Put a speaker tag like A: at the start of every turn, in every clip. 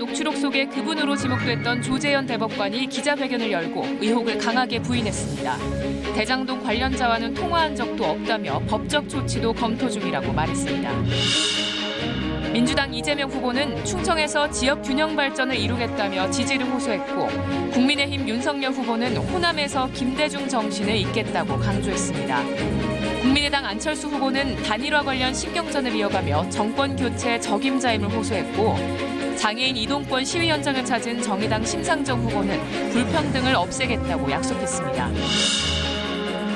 A: 녹취록 속에 그분으로 지목됐던 조재현 대법관이 기자회견을 열고 의혹을 강하게 부인했습니다. 대장동 관련자와는 통화한 적도 없다며 법적 조치도 검토 중이라고 말했습니다. 민주당 이재명 후보는 충청에서 지역 균형 발전을 이루겠다며 지지를 호소했고 국민의힘 윤석열 후보는 호남에서 김대중 정신을 잇겠다고 강조했습니다. 국민의당 안철수 후보는 단일화 관련 신경전을 이어가며 정권 교체 적임자임을 호소했고 장애인 이동권 시위 현장을 찾은 정의당 심상정 후보는 불평등을 없애겠다고 약속했습니다.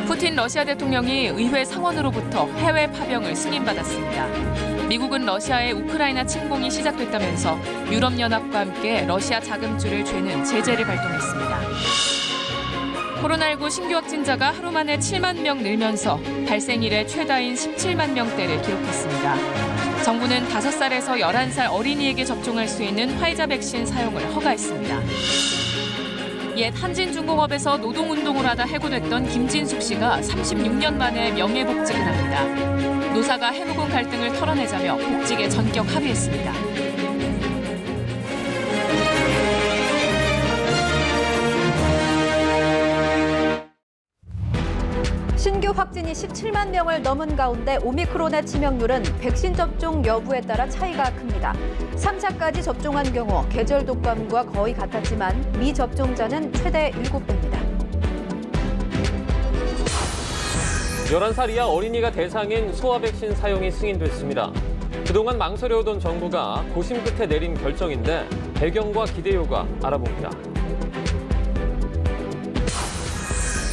A: 푸틴 러시아 대통령이 의회 상원으로부터 해외 파병을 승인받았습니다. 미국은 러시아의 우크라이나 침공이 시작됐다면서 유럽연합과 함께 러시아 자금줄을 죄는 제재를 발동했습니다. 코로나19 신규 확진자가 하루 만에 7만 명 늘면서 발생 이래 최다인 17만 명대를 기록했습니다. 정부는 5살에서 11살 어린이에게 접종할 수 있는 화이자 백신 사용을 허가했습니다. 옛 한진중공업에서 노동운동을 하다 해고됐던 김진숙 씨가 36년 만에 명예복직을 합니다. 노사가 해묵은 갈등을 털어내자며 복직에 전격 합의했습니다.
B: 신규 확진이 17만 명을 넘은 가운데 오미크론의 치명률은 백신 접종 여부에 따라 차이가 큽니다. 3차까지 접종한 경우 계절 독감과 거의 같았지만 미접종자는 최대 7배입니다.
C: 11살 이하 어린이가 대상인 소아 백신 사용이 승인됐습니다. 그동안 망설여오던 정부가 고심 끝에 내린 결정인데 배경과 기대 효과 알아봅니다.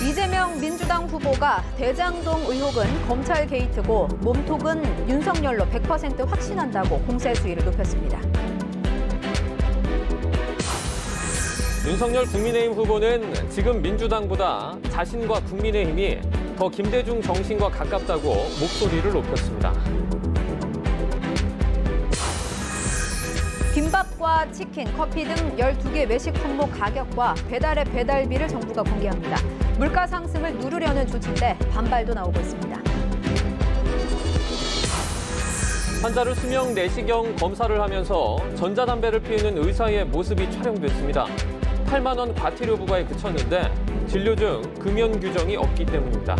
B: 이재명 민주당 후보가 대장동 의혹은 검찰 게이트고 몸통은 윤석열로 100% 확신한다고 공세 수위를 높였습니다.
C: 윤석열 국민의힘 후보는 지금 민주당보다 자신과 국민의힘이 더 김대중 정신과 가깝다고 목소리를 높였습니다.
B: 김밥과 치킨, 커피 등 12개 외식 품목 가격과 배달의 배달비를 정부가 공개합니다. 물가 상승을 누르려는 조치인데 반발도 나오고 있습니다.
C: 환자를 수명 내시경 검사를 하면서 전자담배를 피우는 의사의 모습이 촬영됐습니다. 8만 원 과태료 부과에 그쳤는데 진료 중 금연 규정이 없기 때문입니다.